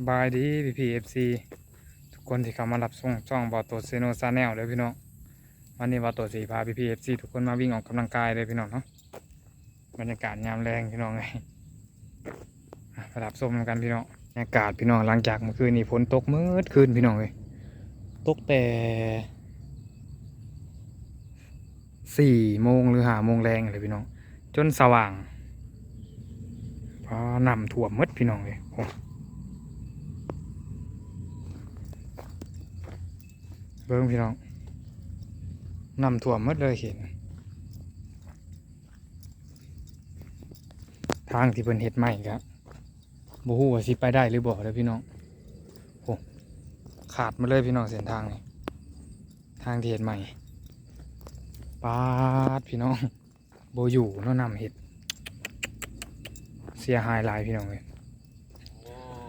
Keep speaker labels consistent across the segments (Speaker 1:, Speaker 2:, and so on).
Speaker 1: สบายดีพี่พีเอฟซีทุกคนที่เข้ามารับส่งช่องบอตโตเซโนซาแนลเลยพี่น้องวันนี้บอตโตสีพาพี่พีเอฟซีทุกคนมาวิ่งออกกำลังกายเลยพี่น้องเนาะบรรยากาศยามแรงพี่น้องไงอะไปรับส้มกันพี่น้องบรรยากาศพี่น้องหลังจากเมื่อคืนนี้ฝนตกมืดคืนพี่น้องเลยตกแต่สี่โมงหรือห้าโมงแรงเลยพี่น้อง จนสว่างพอนำถั่วมหมดพี่น้องเลยโอ้ เบิ้งพี่น้องนำถั่วมดเลยเห็น ทางที่เพิ่นเฮ็ดใหม่ครับบ่ฮู้ว่าสิไปได้หรือบ่เด้อพี่น้องโอ้ขาดมาเลยพี่น้องเส้นทางนี่ทางที่เฮ็ดใหม่ปาดพี่น้องโบอยู่นาะนำเฮ็ด เสียหายหลายพี่น้องเลย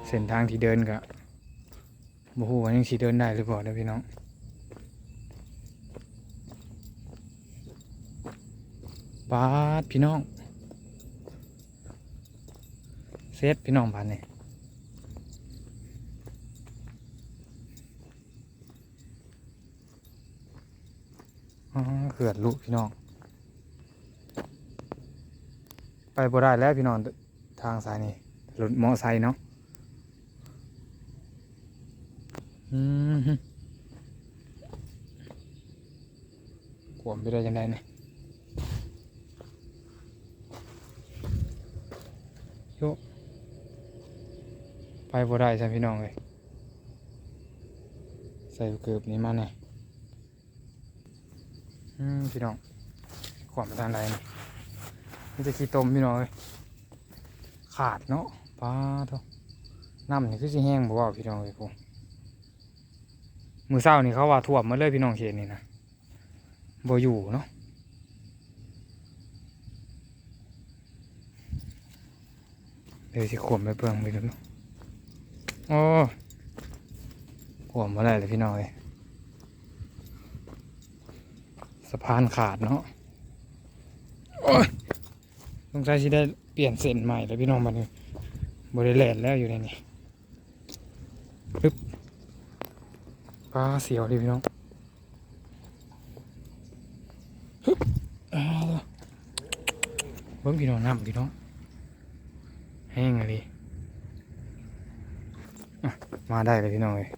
Speaker 1: เส้นทางที่เดินก็บ่ฮู้ว่ายังสิเดินได้หรือบ่เด้อพี่น้อง ปาดพี่น้องเซตพี่น้องพันนี่อ๋อเขื่อนลุพี่น้อง ไปบ่ได้แล้วพี่น้องทางสายนี่รถมอไซค์เนาะอืมขวมไปได้ยังไงเนี่ย โยไปบ่ได้ใช่พี่น้องเลยใส่เกือบนี้มาเนี่ยอืมพี่น้องขวมไปทางใดนี่มันจะขี้ตมพี่น้องเลยขาดเนาะป้าเถอะน้ำนี่คือสิแห้งบ่ว่าพี่น้องเลยผมมือเศร้านี่เขาว่าท่วมมาเลยพี่น้องเขตนี่นะบ่อยู่เนาะ เดี๋ยวสิขวมไปเปลืองไปดูเนาะโอ้ขวมมาได้เลยพี่น้องเลยสะพานขาดเนาะโอ้ยสงสัยสิได้เปลี่ยนเส้นใหม่แล้วพี่น้องบันบริเลนแล้วอยู่ในนี้ปึ๊บปลาเสียวดิพี่น้องฮึบอ้าวเบิ้งพี่น้องน้ำพี่น้อง แห้งเลยมาได้เลยพี่น้องเลย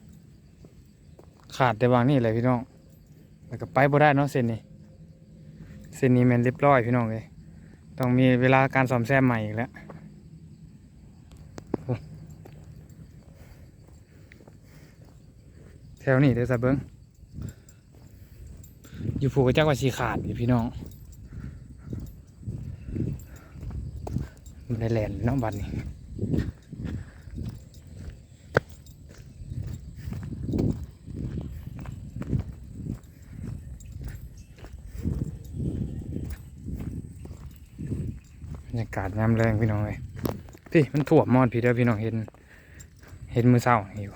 Speaker 1: ขาดแต่บางนี่เลยพี่น้องแล้วก็ไปบ่ได้เนาะเส้นนี้เส้นนี้แมันเรียบร้อยพี่น้องเลยต้องมีเวลาการซ่อมแซมใหม่อีกแล้วแถวนี้เด้อซะเบิ้งอยู่ผูกจักว่าสีขาดอยู่พี่น้องมัน ได้แลนน้องบันนี้บรรยากาศน้ำแรงพี่น้องเลยพี่มันถ่วมมอดพี่เด้อพี่น้องเห็น เห็นมือเศร้านี่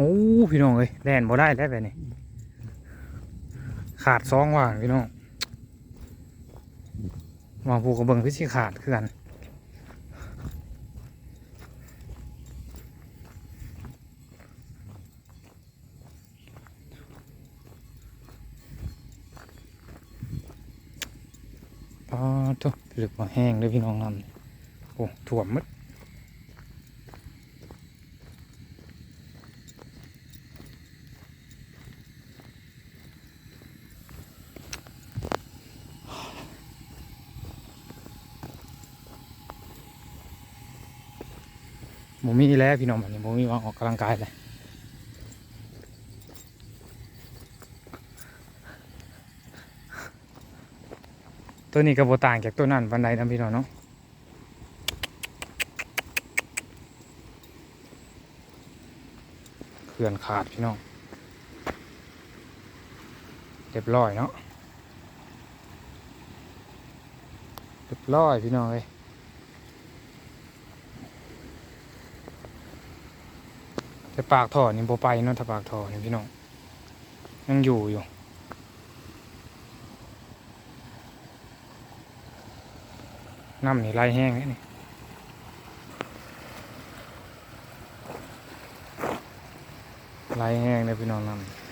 Speaker 1: โอ้พี่น้องเอ้ยแล่นบ่ได้แล้วแบบนี้ขาดซองว่างพี่น้องวางผูกกระเบิงคือสิขาดคือกันปอทุหลึกมาแห้งเลยพี่น้องนำโอ้ถ่วมหมด หมูมีแล้วพี่น้องแบบนี้หมูมีวางออกกำลังกายเลยตัวนี้ก็บ่ต่างจากตัวนั้นบันไดนะพี่น้องเนาะเขื่อนขาดพี่น้องเรียบร้อยเนาะเรียบร้อยพี่น้องเลย แต่ปากท่อนี่บไปเนาะถ้าปากท่อนี่พี่น้องยังอยู่อยู่น้ำนี่ไหลแห้งนี่ไหลแห้งเลยพี่น้องน้ำ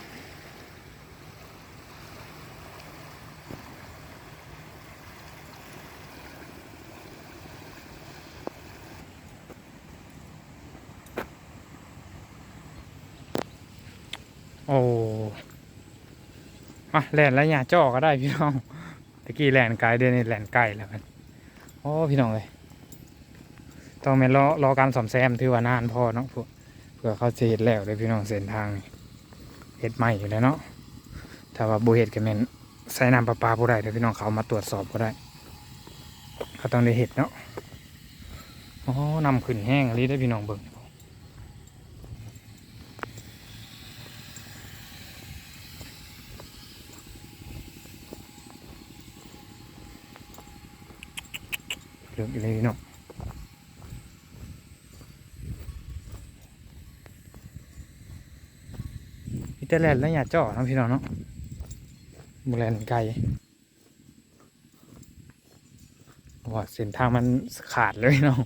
Speaker 1: โอ้อะแลนแล้วอย่าจ่อก็ได้พี่น้องตะกี้แลนไกลเดี๋ยวนี้แลนไกลแล้วกันโอ้พี่น้องเลยต้องแม่นรอรอการซ่อมแซมถือว่านานพอเนาะเพื่อเพื่อเขาจะเห็ดแล้วเลยพี่น้องเส้นทางเห็ดใหม่อยู่แล้วเนาะถ้าว่าบูเห็ดก็แม่นใส่น้ำประปาผู้ใดเดี๋ยวพี่น้องเขามาตรวจสอบก็ได้ เขาต้องได้เห็ดเนาะโอ้นำขึ้นแห้งอะไรได้พี่น้องเบิ่ง เรื่องอะไรพี่น้องพีแต่แลนแล้วอย่าจ่อนะพี่น้องเนาะบุแลนด์ไกลว่าเส้นทางมันขาดเลยเนาะ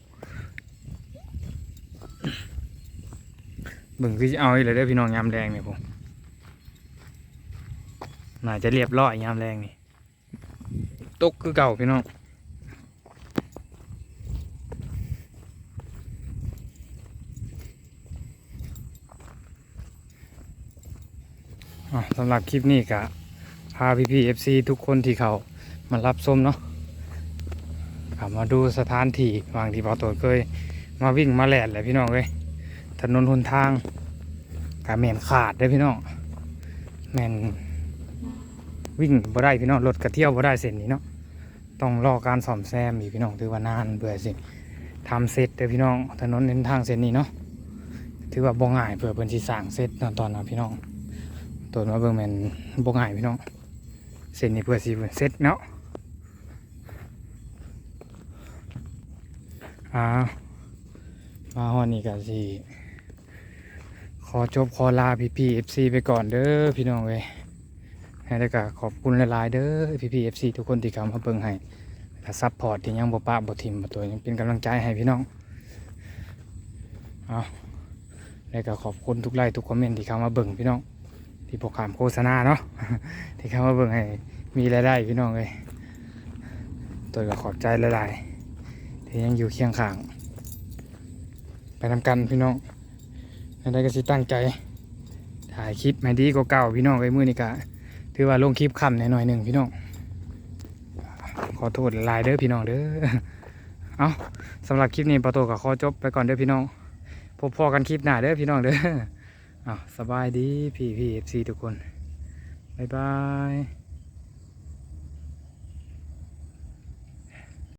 Speaker 1: บิ่งคือจะเอาอีกเลยเด้พี่น้องยามแรงเนี่ยผมน่าจะเรียบร้อยยามแรงนี่ตกคือเก่าพี่น้อง อะ สำหรับคลิปนี้ก็พาพี่พีเอฟซีทุกคนที่เขามารับชมเนาะกลับมาดูสถานที่วางที่เปาโตดเคยมาวิ่งมาแหล่นแหละพี่น้องเอ้ยถนนหนทางกาแมนขาดได้พี่น้องแมนวิ่งบ่ได้พี่น้องรถกระเที่ยวบ่ได้เส้นนี้เนาะต้องรอการซ่อมแซมอีกพี่น้องถือว่านานเบื่อสิทำเสร็จเด้อพี่น้องถนนหนทางเส้นนี้เนาะถือว่าบ่ง่ายเผื่อเพิ่นสิสร้างเสร็จเนตอนนั้นพี่น้อง ตัวมาเบิ่งแมนบ่ง่ายพี่น้องเส้นนี้เพื่อสิเสร็จเนาะอ่ามาฮอนี่ก็สิขอจบขอลาพี่พีเอฟซีไปก่อนเด้อพี่น้องเว้ยแล้วก็ขอบคุณหลายๆเด้อพี่พีเอฟซีทุกคนที่เข้ามาเบิ่งให้แล้วก็ซัพพอร์ตที่ยังบ่ปะบ่ทิมบ่ตัวยังเป็นกำลังใจให้พี่น้องเอาแล้วก็ขอบคุณทุกไลค์ทุกคอมเมนต์ที่เข้ามาเบิ่งพี่น้อง ที่พวกขามโฆษณาเนาะที่เข้ามาเบิ่งให้มีรายได้พี่น้องเลยตัวก็ขอบใจหลายๆที่ยังอยู่เคียงข้าง ไปทำกันพี่น้องอะไรก็สิตั้งใจ ถ่ายคลิปให้ดีกว่าเก่าพี่น้องไอ้ยมือนี่กะถือว่าลงคลิปคำหน่อยหนึ่งพี่น้องขอโทษลายเด้อพี่น้องเด้อเอาสำหรับคลิปนี้ประโตก็ขอจบไปก่อนเด้อพี่น้องพบพอกันคลิปหน้าเด้อพี่น้องเด้อ อ้าวสบายดีพี่พี่เอฟซีทุกคน บ๊ายบาย